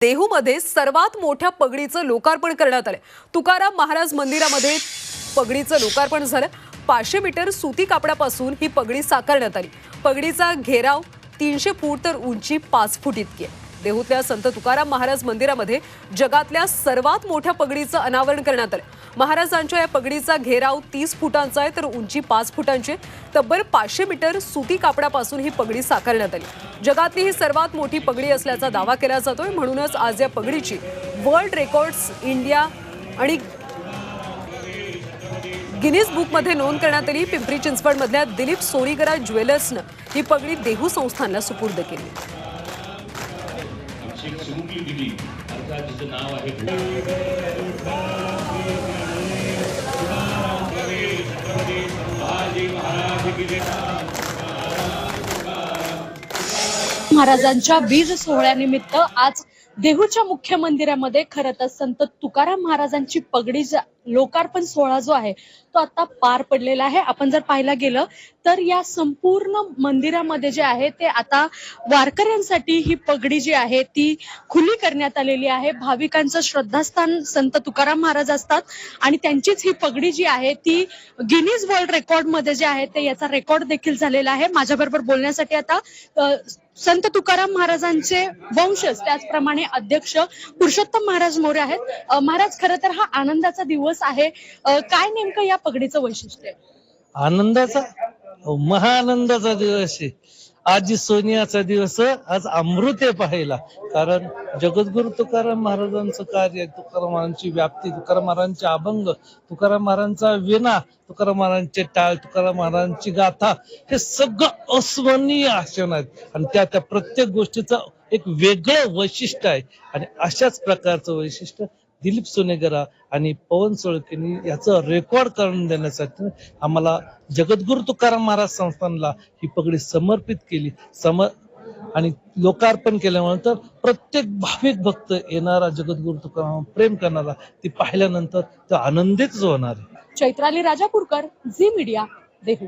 देहूमध्ये सर्वात मोठ्या पगडीचं लोकार्पण करण्यात आलं तुकाराम महाराज मंदिरामध्ये पगडीचं लोकार्पण झालं. पाचशे मीटर सुती कापडापासून ही पगडी साकारण्यात आली. पगडीचा घेराव तीनशे फूट तर उंची पाच फूट इतकी आहे. देहूतल्या संत तुकाराम महाराज मंदिरामध्ये जगातल्या सर्वात मोठ्या पगडीचं अनावरण करण्यात आलं. महाराजांच्या या पगडीचा घेराव तीस फुटांचा आहे तर उंची पाच फुटांची तब्बल पाचशे मीटर सुती कापडापासून ही पगडी साकारण्यात आली. जगातली ही सर्वात मोठी पगडी असल्याचा दावा केला जातोय. म्हणूनच आज या पगडीची वर्ल्ड रेकॉर्ड्स इंडिया आणि गिनीज बुकमध्ये नोंद करण्यात आली. पिंपरी चिंचवडमधल्या दिलीप सोरीगरा ज्वेलर्सनं ही पगडी देहू संस्थानला सुपूर्द केली. नाशिक सुमुखली दिली. अर्थात तिचं नाव आहे महाराजांच्या बीज सोहळ्यानिमित्त आज देहूच्या मुख्य मंदिरामध्ये खरं तर संत तुकाराम महाराजांची पगडी लोकार्पण सोहळा जो आहे तो आता पार पडलेला आहे. आपण जर पाहायला गेलं तर या संपूर्ण मंदिरामध्ये जे आहे ते आता वारकऱ्यांसाठी ही पगडी जी आहे ती खुली करण्यात आलेली आहे. भाविकांचं श्रद्धास्थान संत तुकाराम महाराज असतात आणि त्यांचीच ही पगडी जी आहे ती गिनीज वर्ल्ड रेकॉर्डमध्ये जे आहे ते याचा रेकॉर्ड देखील झालेला आहे. माझ्याबरोबर बोलण्यासाठी आता संत तुकाराम महाराजांचे वंशज त्याचप्रमाणे अध्यक्ष पुरुषोत्तम महाराज मोरे आहेत. महाराज खरं तर हा आनंदाचा दिवस आहे. काय नेमकं या पगडीचं वैशिष्ट्य आहे? आनंदाचा? हो, महाआनंदाचा दिवस आहे. आज सोनियाचा दिवस आज अमृत आहे पाहायला. कारण जगद्गुरु तुकाराम महाराजांचं कार्य तुकाराम महाराजांची व्याप्ती तुकाराम महाराजांचे अभंग तुकाराम महाराजांचा विना तुकाराम महाराजांचे टाळ तुकाराम महाराजांची गाथा हे सगळं अस्मरणीय आसन आहेत. आणि त्या त्या प्रत्येक गोष्टीचं एक वेगळं वैशिष्ट्य आहे. आणि अशाच प्रकारचं वैशिष्ट्य दिलीप सोनेगरा आणि पवन सोळकेनी याचं रेकॉर्ड करून देण्यासाठी आम्हाला जगद्गुरु तुकाराम महाराज संस्थानला ही पगडी समर्पित केली. सम आणि लोकार्पण केल्यानंतर प्रत्येक भाविक भक्त येणारा जगद्गुरु तुकाराम प्रेम करणारा ती पाहिल्यानंतर तो आनंदितच होणार चैत्राली राजापूरकर झी मीडिया देहू.